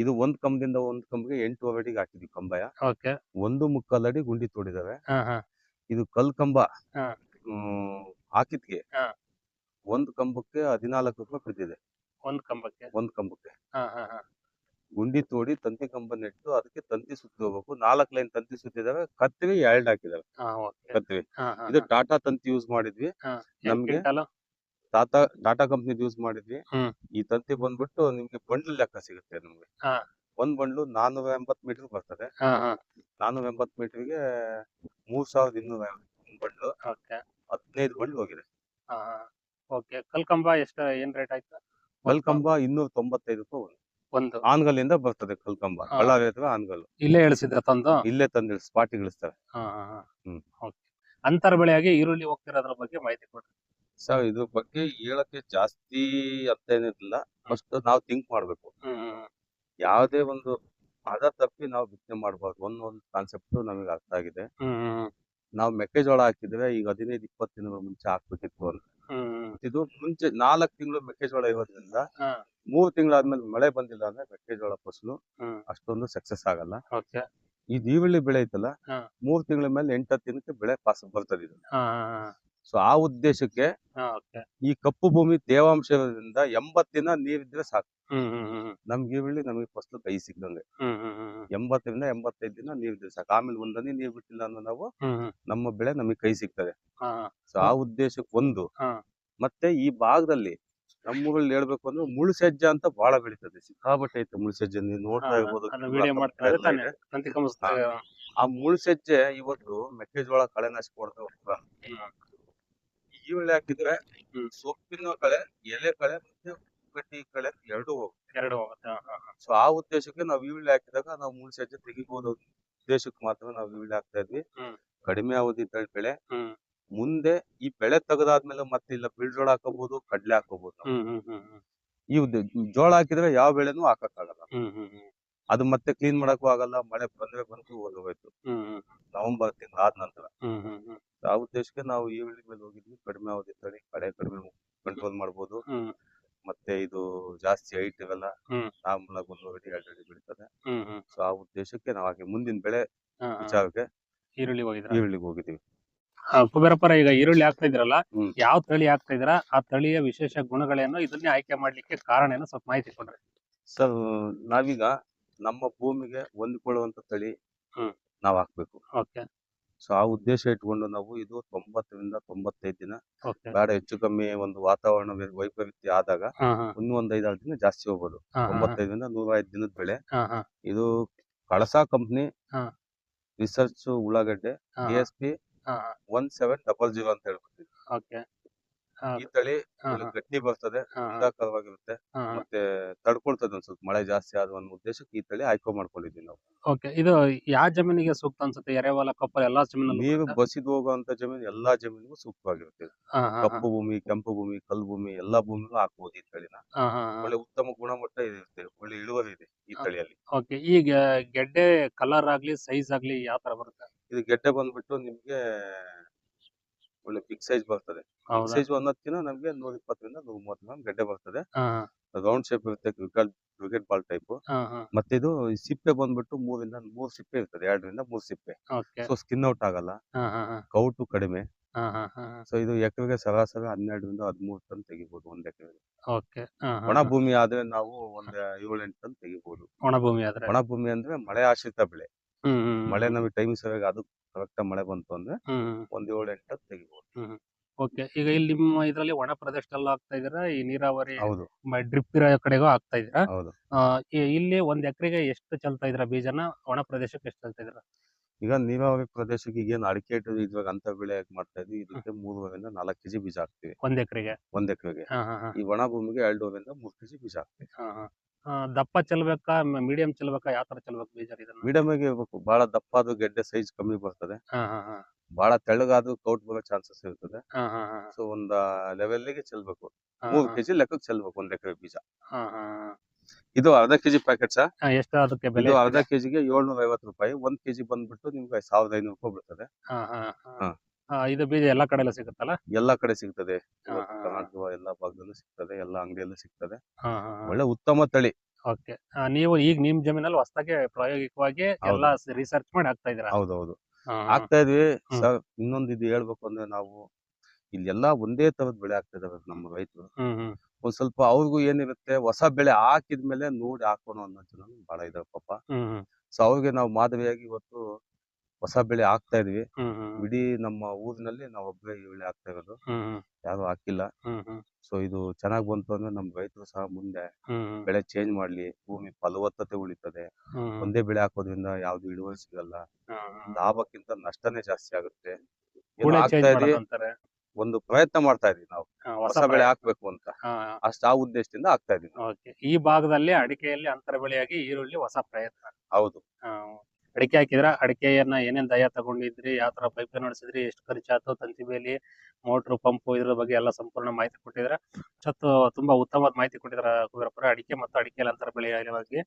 ಇದು ಒಂದ್ ಕಂಬದಿಂದ ಒಂದ್ ಕಂಬಗೆ ಎಂಟು ಅಡಿಗೆ ಹಾಕಿದ್ವಿ ಕಂಬಯ ಓಕೆ. ಒಂದು ಮುಕ್ಕಾಲ್ ಅಡಿ ಗುಂಡಿ ತೋಡಿದಾವೆ. ಇದು ಕಲ್ ಕಂಬ. ಹಾಕಿದ್ಗೆ. ಒಂದ್ ಕಂಬಕ್ಕೆ ಹದಿನಾಲ್ಕು ರೂಪಾಯಿ ಬಿದ್ದಿದೆ ಒಂದ್ ಕಂಬಕ್ಕೆ? ಒಂದ್ ಕಂಬಕ್ಕೆ. ಗುಂಡಿ ತೋಡಿ ತಂತಿ ಕಂಬ ನೆಟ್ಟು ಅದಕ್ಕೆ ತಂತಿ ಸುತ್ತಿ ಹೋಗ್ಬೇಕು. ನಾಲ್ಕು ಲೈನ್ ತಂತಿ ಸುತ್ತಿದಾವೆ. ಕತ್ತಿಗೆ ಎರಡ್ ಹಾಕಿದಾವೆ. ಕತ್ತಿಗೆ ಇದು ಟಾಟಾ ತಂತಿ ಯೂಸ್ ಮಾಡಿದ್ವಿ. ನಮ್ಗೆ ಟಾಟಾ ಟಾಟಾ ಕಂಪ್ನಿ ಯೂಸ್ ಮಾಡಿದ್ವಿ. ಹ್ಮ್. ಈ ತಂತಿ ಬಂದ್ಬಿಟ್ಟು ನಿಮ್ಗೆ ಬಂಡ್ಲ್ ಲೆಕ್ಕ ಸಿಗುತ್ತೆ ನಿಮ್ಗೆ. ಹಾ. ಒಂದ್ ಬಂಡ್ಲು ನಾನೂರ ಎಂಬತ್ ಮೀಟರ್ ಬರ್ತದೆ. ಹಾ ಹಾ. ನಾನೂರ ಎಂಬತ್ ಮೀಟರ್ಗೆ ಮೂರ್ ಸಾವಿರದ ಇನ್ನೂರ ಬಂಡ್ಲು. ಓಕೆ. ಹದಿನೈದು ಬಂಡ್ಲು ಹೋಗಿದೆ. ಹಾ ಓಕೆ. ಕಲ್ಕಂಬ ಎಷ್ಟು ಏನ್ ರೇಟ್ ಆಯ್ತು? ಕಲ್ಕಂಬ ಇನ್ನೂರ ತೊಂಬತ್ತೈದು ರೂಪಾಯಿ ಒಂದು. ಒಂದು. ಆನ್ಗಲ್ಲಿಂದ ಬರ್ತದೆ ಕಲ್ಕಂಬ. ಹಾ. ಬಳ್ಳಾರಿ ಹತ್ರ ಆನ್ಗಲ್ ಇಲ್ಲೇ ಇಳಿಸಿದ್ರ ತಂದು? ಇಲ್ಲೇ ತಂದು ಸ್ಪಾಟ್ ಇಳಿಸ್ತಾರೆ. ಹಾ ಹಾ ಹಾ. ಹ್ಮ್. ಓಕೆ. ಅಂತರ ಬೆಳೆಯಾಗಿ ಈರುಳ್ಳಿ ಹೋಗ್ತಿರೋದ್ರ ಬಗ್ಗೆ ಮಾಹಿತಿ ಕೊಡ್ರಿ. ಸರ್ ಇದ್ರ ಬಗ್ಗೆ ಹೇಳಕ್ಕೆ ಜಾಸ್ತಿ ಅಂತ ಏನಿಲ್ಲ ಫಸ್ಟ್ ನಾವು ಥಿಂಕ್ ಮಾಡ್ಬೇಕು. ಯಾವುದೇ ಒಂದು ಪದ ತಪ್ಪಿ ನಾವು ಬಿತ್ತನೆ ಮಾಡಬಾರ್ದು. ಒಂದ್ ಒಂದು ಕಾನ್ಸೆಪ್ಟ್ ನಮಗೆ ಅರ್ಥ ಆಗಿದೆ. ನಾವು ಮೆಕ್ಕೆಜೋಳ ಹಾಕಿದ್ರೆ ಈಗ ಹದಿನೈದು ಇಪ್ಪತ್ತು ದಿನಗಳ ಮುಂಚೆ ಹಾಕ್ಬೇಕಿತ್ತು ಅಂತ. ಹ್ಮ್ ಇದು ಮುಂಚೆ ನಾಲ್ಕು ತಿಂಗಳು ಮೆಕ್ಕೆಜೋಳ ಇರೋದ್ರಿಂದ. ಮೂರ್ ತಿಂಗಳಾದ್ಮೇಲೆ ಮಳೆ ಬಂದಿಲ್ಲ ಅಂದ್ರೆ ಮೆಕ್ಕೆಜೋಳ ಫಸಲು ಅಷ್ಟೊಂದು ಸಕ್ಸಸ್ ಆಗಲ್ಲ. ಈ ಈರುಳ್ಳಿ ಬೆಳೆ ಐತಲ್ಲ. ಮೂರ್ ತಿಂಗಳ ಮೇಲೆ ಎಂಟತ್ತು ದಿನಕ್ಕೆ ಬೆಳೆ ಪಾಸ್ ಬರ್ತದೆ ಇದು. ಸೊ ಆ ಉದ್ದೇಶಕ್ಕೆ ಈ ಕಪ್ಪು ಭೂಮಿ ತೇವಾಂಶ ಇರೋದ್ರಿಂದ ಎಂಬತ್ತು ದಿನ ನೀರಿದ್ರೆ ಸಾಕು. ನಮ್ಗೆ ಈರುಳ್ಳಿ ನಮಗೆ ಫಸ್ಟ್ ಕೈ ಸಿಗ್ದಂಗೆ ಎಂಬತ್ತರಿಂದ ಎಂಬತ್ತೈದು ದಿನ ನೀರಿದ್ರೆ ಸಾಕು. ಆಮೇಲೆ ಒಂದನೇ ನೀರ್ ಬಿಟ್ಟಿಲ್ಲ ಅಂದ್ರೆ ನಾವು ನಮ್ಮ ಬೆಳೆ ನಮಗೆ ಕೈ ಸಿಗ್ತದೆ. ಸೊ ಆ ಉದ್ದೇಶಕ್ಕೆ ಒಂದು ಮತ್ತೆ ಈ ಭಾಗದಲ್ಲಿ ನಮ್ಮೂರಲ್ಲಿ ಹೇಳ್ಬೇಕು ಅಂದ್ರೆ ಮುಳ್ಳುಸಜ್ಜ ಅಂತ ಬಹಳ ಬೆಳೀತದೆ. ಸಿಕ್ಕಾಬಟ್ಟೆ ಐತೆ ಮುಳ್ಳುಸಜ್ಜೆ ನೀವು ನೋಡ್ತಾ ಇರ್ಬೋದು ಆ ಮುಳ್ಳುಸಜ್ಜೆ ಇವತ್ತು ಮೆಕ್ಕೆಜೋಳ ಕಳೆನಾಶಕ ಹೊಡೆದ ಈರುಳ್ಳಿ ಹಾಕಿದ್ರೆ. ಸೊಪ್ಪಿನ ಕಳೆ ಎಲೆ ಕಳೆ ಮತ್ತೆ ಗಟ್ಟಿ ಕಳೆ ಎರಡು ಹೋಗುತ್ತೆ. ಎರಡು ಹೋಗುತ್ತೆ. ಸೊ ಆ ಉದ್ದೇಶಕ್ಕೆ ನಾವು ಈರುಳ್ಳಿ ಹಾಕಿದಾಗ ನಾವು ಮೂರು ಸಜ್ಜೆ ತೆಗಿಬಹುದು ಉದ್ದೇಶಕ್ಕೆ ಮಾತ್ರ ನಾವು ಈರುಳ್ಳಿ ಹಾಕ್ತಾ ಇದ್ವಿ. ಕಡಿಮೆ ಅವಧಿ ಬೆಳೆ. ಮುಂದೆ ಈ ಬೆಳೆ ತೆಗೆದಾದ್ಮೇಲೆ ಮತ್ತೆ ಇಲ್ಲ ಬಿಳ್ಜೋಳ ಹಾಕೋಬಹುದು ಕಡ್ಲೆ ಹಾಕೋಬಹುದು ಈ ಜೋಳ ಹಾಕಿದ್ರೆ ಯಾವ ಬೆಳೆನೂ ಹಾಕಕ್ಕಾಗಲ್ಲ. ಅದು ಮತ್ತೆ ಕ್ಲೀನ್ ಮಾಡಕ್ಕೂ ಆಗಲ್ಲ ಮಳೆ ಬಂದ್ರೆ ಬಂತು ಹೋಗೋಯ್ತು ನವೆಂಬರ್ ತಿಂಗಳು ಆದ ನಂತರ. ಆ ಉದ್ದೇಶಕ್ಕೆ ನಾವು ಈರುಳ್ಳಿ ಮೇಲೆ ಹೋಗಿದ್ವಿ. ಕಡಿಮೆ ಅವಧಿ ತಳಿ ಕಡೆ ಕಡಿಮೆ ಕಂಟ್ರೋಲ್ ಮಾಡಬಹುದು ಮತ್ತೆ ಇದು ಜಾಸ್ತಿ ಹೈಟ್ ಇರಲ್ಲ. ನಾರ್ಮಲ್ ಆಗಿ ಒಂದು ಅಡಿ ಎರಡು ಅಡಿ ಹ್ಮ್ ಸೊ ಆ ಉದ್ದೇಶಕ್ಕೆ ನಾವು ಹಾಗೆ ಮುಂದಿನ ಬೆಳೆ. ವಿಚಾರಕ್ಕೆ ಈರುಳ್ಳಿ ಹೋಗಿದ್ರೆ? ಈರುಳ್ಳಿಗೆ ಹೋಗಿದ್ದೀವಿ. ಕುಬೇರಪ್ಪರ ಈಗ ಈರುಳ್ಳಿ ಹಾಕ್ತಾ ಇದ್ರಲ್ಲ. ಯಾವ ತಳಿ ಹಾಕ್ತಾ ಇದ್ರ? ಆ ತಳಿಯ ವಿಶೇಷ ಗುಣಗಳೇನು? ಇದನ್ನೇ ಆಯ್ಕೆ ಮಾಡ್ಲಿಕ್ಕೆ ಕಾರಣ ಏನು? ಸ್ವಲ್ಪ ಮಾಹಿತಿ ಕೊಡ್ರಿ. ಸರ್ ನಾವೀಗ ನಮ್ಮ ಭೂಮಿಗೆ ಹೊಂದಿಕೊಳ್ಳುವಂತ ತಳಿ ಹ್ಮ್. ನಾವ್ ಹಾಕ್ಬೇಕು. ಓಕೆ. ಸೊ ಆ ಉದ್ದೇಶ ಇಟ್ಕೊಂಡು ನಾವು ಇದು ತೊಂಬತ್ತರಿಂದ ತೊಂಬತ್ತೈದು ದಿನ ಓಕೆ. ಬೇಡ ಹೆಚ್ಚು ಕಮ್ಮಿ ಒಂದು ವಾತಾವರಣ ವೈ- ವೈಪರೀತ್ಯ ಆದಾಗ ಹಾ ಹಾ. ಇನ್ನೂ ಒಂದ್ ಐದಾರು ದಿನ ಜಾಸ್ತಿ ಹೋಗ್ಬೋದು. ಹಾ, ತೊಂಬತ್ತೈದರಿಂದ ನೂರ ಐದು ದಿನದ ಬೆಳೆ. ಹಾ ಹಾ. ಇದು ಕಳಸಾ ಕಂಪ್ನಿ ಹಾ. ರಿಸರ್ಚ್ ಉಳ್ಳಾಗಡ್ಡೆ ಹಾ, ಡಿ ಎಸ್ ಪಿ ಹಾ, ಒನ್ ಸೆವೆನ್ ಡಬಲ್ ಜೀರೋ ಅಂತ ಹೇಳ್ಬಿಟ್ಟು ಓಕೆ. ಈ ತಳಿ ಗಟ್ಟಿ ಬರ್ತದೆ ಹಾ. ಮತ್ತೆ ತಡ್ಕೊಳ್ತದೆ ಒಂದ್ ಸ್ವಲ್ಪ ಮಳೆ ಜಾಸ್ತಿ ಆದ ಒಂದು ಉದ್ದೇಶಕ್ಕೆ ಈ ತಳಿ ಆಯ್ಕೆ ಮಾಡ್ಕೊಂಡಿದ್ವಿ ನಾವು. ಓಕೆ ಇದು ಯಾವ ಜಮೀನಿಗೆ ಸೂಕ್ತ ಅನ್ಸುತ್ತೆ? ಎರೆಹೊಲ ಕಪ್ಪಲ್ ಎಲ್ಲಾ ಜಮೀನು ನೀರು ಬಸಿದ್ ಹೋಗುವಂತ ಜಮೀನು ಎಲ್ಲಾ ಜಮೀನಿಗೂ ಸೂಕ್ತವಾಗಿರುತ್ತೆ ಕಪ್ಪು ಭೂಮಿ ಕೆಂಪು ಭೂಮಿ ಕಲ್ಲು ಭೂಮಿ ಎಲ್ಲಾ ಭೂಮಿಗೂ ಹಾಕ್ಬೋದು ಈ ತಳಿನ. ಒಳ್ಳೆ ಉತ್ತಮ ಗುಣಮಟ್ಟ ಇರುತ್ತೆ ಒಳ್ಳೆ ಇಳುವರಿ ಇದೆ ಈ. ತಳಿಯಲ್ಲಿ. ಓಕೆ ಈಗ ಗೆಡ್ಡೆ ಕಲರ್ ಆಗ್ಲಿ ಸೈಜ್ ಆಗ್ಲಿ ಯಾವ ತರ ಬರುತ್ತೆ? ಇದು ಗೆಡ್ಡೆ ಬಂದ್ಬಿಟ್ಟು ನಿಮ್ಗೆ ಒಳ್ಳೆ ಬಿಗ್ ಸೈಜ್ ಬರ್ತದೆ. ಹೌದಾ? ಸೈಜ್ ಅನ್ನೋದಕ್ಕಿಂತ ನಮ್ಗೆ ನೂರ ಇಪ್ಪತ್ತರಿಂದ ನೂರ ಮೂವತ್ತು ಗ್ರಾಮ್ ಗಡ್ಡೆ ಬರ್ತದೆ. ಹಾ ರೌಂಡ್ ಶೇಪ್ ಇರುತ್ತೆ ಕ್ರಿಕೆಟ್ ಬಾಲ್ ಟೈಪ್ ಹಾ ಹಾ. ಮತ್ತೆ ಇದು ಈ ಸಿಪ್ಪೆ ಬಂದ್ಬಿಟ್ಟು ಮೂರಿಂದ ಮೂರ್ ಸಿಪ್ಪೆ ಇರ್ತದೆ ಎರಡರಿಂದ ಮೂರ್ ಸಿಪ್ಪೆ. ಸೊ ಸ್ಕಿನ್ ಔಟ್ ಆಗಲ್ಲ. ಹಾ ಹಾ ಹಾ. ಕೌಟು ಕಡಿಮೆ. ಹಾ ಹಾ ಹಾ ಸೊ ಇದು ಎಕರೆಗೆ ಸರಾಸರಿ ಹನ್ನೆರಡರಿಂದ ಹದಿಮೂರು ಟನ್ ತೆಗಿಬಹುದು ಒಂದ್ ಎಕರೆಗೆ. ಹಾ ಒಣ ಹಾ. ಭೂಮಿ ಆದ್ರೆ ನಾವು ಒಂದ್ ಏಳೆಂಟು ಟನ್ ತೆಗಿಬಹುದು ಒಣ ಭೂಮಿ ಆದ್ರೆ? ಒಣ ಭೂಮಿ ಅಂದ್ರೆ ಮಳೆ ಆಶ್ರಿತ ಬೆಳೆ. ಮಳೆ ನಮಗೆ ಟೈಮ್ ಸರಿಯಾಗಿ ಅದು ಕರೆಕ್ಟ್ ಮಳೆ ಬಂತು ಅಂದ್ರೆ ಒಂದ್ ಏಳು ಎಂಟು ತೆಗಿಬಹುದು ಓಕೆ. ಈಗ ಇಲ್ಲಿ ನಿಮ್ಮ ಇದರಲ್ಲಿ ಒಣ ಪ್ರದೇಶದಲ್ಲೂ ಹಾಕ್ತಾ ಇದೀರಾ ಈ ನೀರಾವರಿ ಹೌದು. ಡ್ರಿಪ್ ಇರೋ ಕಡೆಗೂ ಹಾಕ್ತಾ ಇದೀರಾ ಹೌದು. ಆ, ಇ- ಇಲ್ಲಿ ಒಂದ್ ಎಕರೆಗೆ ಎಷ್ಟು ಚಲ್ತಾ ಇದೀರಾ ಬೀಜನ? ಒಣ ಪ್ರದೇಶಕ್ಕೆ ಎಷ್ಟು ಚಲ್ತಾ ಇದೀರಾ ಈಗ ನೀರಾವರಿ ಪ್ರದೇಶಕ್ಕೆ ಈಗ ಏನ್ ಅಡಿಕೆ ಇಟ್ಟು ಇವಾಗ ಅಂತ ಬೆಳೆ ಮಾಡ್ತಾ ಇದ್ವಿ. ಇದಕ್ಕೆ ಮೂರುವರೆಯಿಂದ ನಾಲ್ಕು ಕೆಜಿ ಬೀಜ ಹಾಕ್ತಿವಿ. ಒಂದ್ ಎಕರೆಗೆ? ಒಂದ್ ಎಕರೆಗೆ. ಹಾ ಹಾ ಹಾ. ಈ ಒಣ ಭೂಮಿಗೆ ಎರಡೂವರೆಯಿಂದ ಮೂರ್ ಕೆಜಿ ಬೀಜ ಹಾಕ್ತಿವಿ. ಹಾ ಹಾ. ಆ, ದಪ್ಪ ಚೆಲ್ಬೇಕಾ ಮೀಡಿಯಂ ಚೆಲ್ಬೇಕಾ ಯಾವ ತರ ಚೆಲ್ಬೇಕು ಬೀಜ ಇದನ್ನ? ಮೀಡಿಯಂ ಆಗಿ ಇರ್ಬೇಕು ಬಹಳ ದಪ್ಪ ಅದು ಗೆಡ್ಡೆ ಸೈಜ್ ಕಮ್ಮಿ ಬರ್ತದೆ. ಹಾ ಹಾ ಹಾ. ಬಹಳ ತೆಳ್ಳಗಾದ್ರೂ ಕೌಟ್ ಬರೋ ಚಾನ್ಸಸ್ ಇರ್ತದೆ. ಹಾ ಹಾ ಹಾ ಸೊ ಒಂದ್ ಲೆವೆಲ್ಗೆ ಚೆಲ್ಬೇಕು. ಹಾ, ಮೂರ್ ಕೆಜಿ ಲೆಕ್ಕಕ್ಕೆ ಚೆಲ್ಬೇಕು ಒಂದ್ ಎಕರೆ ಬೀಜ. ಹಾ, ಹಾ, ಇದು ಅರ್ಧ ಕೆಜಿ ಪ್ಯಾಕೆಟ್ ಸರ್. ಎಷ್ಟು ಅದಕ್ಕೆ ಬೆಲೆ ಇದು? ಅರ್ಧ ಕೆಜಿಗೆ ಏಳ್ನೂರ ಐವತ್ತು ರೂಪಾಯಿ. ಒಂದ್ ಕೆಜಿ ಬಂದ್ಬಿಟ್ಟು ನಿಮ್ಗೆ ಸಾವಿರದ ಐನೂರು ರೂಪಾಯಿ ಬೀಳ್ತದೆ ಹಾ, ಹಾ, ಹಾ. ಇದು ಬೀಜ ಎಲ್ಲಾ ಕಡೆ ಎಲ್ಲ ಸಿಗುತ್ತಲ್ಲ? ಎಲ್ಲಾ ಕಡೆ ಸಿಗ್ತದೆ. ಕರ್ನಾಟಕ ಎಲ್ಲಾ ಭಾಗದಲ್ಲೂ ಸಿಗ್ತದೆ ಎಲ್ಲಾ ಅಂಗಡಿಯಲ್ಲೂ ಸಿಗ್ತದೆ. ಒಳ್ಳೆ ಉತ್ತಮ ತಳಿ. ಓಕೆ. ನೀವು ಈಗ ನಿಮ್ ಜಮೀನಲ್ಲಿ ಹೊಸದಾಗಿ ಪ್ರಾಯೋಗಿಕವಾಗಿ ಎಲ್ಲಾ ರಿಸರ್ಚ್ ಮಾಡಿ ಹಾಕ್ತಾ ಇದ್ರ ಹೌದು ಹೌದು ಹಾಕ್ತಾ ಆಗ್ತಾ ಇದ್ವಿ. ಸರ್ ಇನ್ನೊಂದು ಇದು ಹೇಳ್ಬೇಕು ಅಂದ್ರೆ ನಾವು ಇಲ್ಲೆಲ್ಲಾ ಒಂದೇ ತರದ ಬೆಳೆ ಆಗ್ತಾ ಇದಾವೆ ನಮ್ಮ ರೈತರು. ಒಂದ್ ಸ್ವಲ್ಪ ಅವ್ರಿಗೂ ಏನಿರುತ್ತೆ ಹೊಸ ಬೆಳೆ ಹಾಕಿದ್ಮೇಲೆ ನೋಡಿ ಹಾಕೋಣ ಅನ್ನೋ ಜನ ಬಹಳ ಇದಾವೆ ಪಾಪ. ಸೊ ಅವ್ರಿಗೆ ನಾವು ಮಾದರಿಯಾಗಿ ಇವತ್ತು ಹೊಸ ಬೆಳೆ ಹಾಕ್ತಾ ಇದ್ವಿ. ಇಡೀ ನಮ್ಮ ಊರಿನಲ್ಲಿ ನಾವು ಒಬ್ಬರೇ ಈ ಬೆಳೆ ಹಾಕ್ತಾ ಇರೋದು. ಯಾರು ಹಾಕಿಲ್ಲ. ಸೊ ಇದು ಚೆನ್ನಾಗ್ ಬಂತು ಅಂದ್ರೆ ನಮ್ ರೈತರು ಸಹ ಮುಂದೆ ಬೆಳೆ ಚೇಂಜ್ ಮಾಡ್ಲಿ. ಭೂಮಿ ಫಲವತ್ತತೆ ಉಳಿತದೆ. ಒಂದೇ ಬೆಳೆ ಹಾಕೋದ್ರಿಂದ ಯಾವ್ದು ಇಳುವರಿ ಸಿಗಲ್ಲ. ಲಾಭಕ್ಕಿಂತ ನಷ್ಟನೇ ಜಾಸ್ತಿ ಆಗುತ್ತೆ. ಆಗ್ತಾ. ಒಂದು ಪ್ರಯತ್ನ ಮಾಡ್ತಾ ಇದೀವಿ ನಾವು. ಹೊಸ ಬೆಳೆ. ಹಾಕ್ಬೇಕು ಅಂತ. ಅಷ್ಟ ಆ ಉದ್ದೇಶದಿಂದ ಹಾಕ್ತಾ ಇದೀವಿ ಈ ಭಾಗದಲ್ಲಿ ಅಡಿಕೆಯಲ್ಲಿ ಅಂತರ ಬೆಳೆಯಾಗಿ ಈರುಳ್ಳಿ ಹೊಸ ಪ್ರಯತ್ನ. ಹೌದು. ಅಡಿಕೆ ಹಾಕಿದ್ರ ಅಡಿಕೆಯನ್ನ ಏನೇನ್ ದಯ ತಗೊಂಡಿದ್ರಿ ಯಾವ ತರ ಪೈಪ್ ನಡೆಸಿದ್ರಿ ಎಷ್ಟು ಖರ್ಚಾಯ್ತು ತಂತಿ ಬೇಲಿ ಮೋಟ್ರು ಪಂಪ್ ಇದ್ರ ಬಗ್ಗೆ ಎಲ್ಲ ಸಂಪೂರ್ಣ ಮಾಹಿತಿ ಕೊಟ್ಟಿದ್ರ. ಚತ್ ತುಂಬಾ ಉತ್ತಮವಾದ ಮಾಹಿತಿ ಕೊಟ್ಟಿದ್ರ ಕುಬೇರಪುರ ಅಡಿಕೆ ಮತ್ತು ಅಡಿಕೆ ಅಂತರ ಬೆಳೆಯ ಬಗ್ಗೆ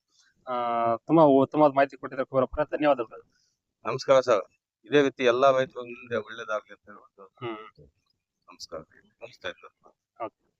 ಆ ತುಂಬಾ ಉತ್ತಮವಾದ ಮಾಹಿತಿ ಕೊಟ್ಟಿದ್ರ ಕುಬೇರಪುರ ಧನ್ಯವಾದಗಳು. ನಮಸ್ಕಾರ ಸರ್. ಇದೇ ರೀತಿ ಎಲ್ಲಾ ಮಾಹಿತಿ ಒಳ್ಳೇದಾಗ್ಲಿ ಅಂತ ಹ್ಮ್. ನಮಸ್ಕಾರ. ನಮಸ್ತೆ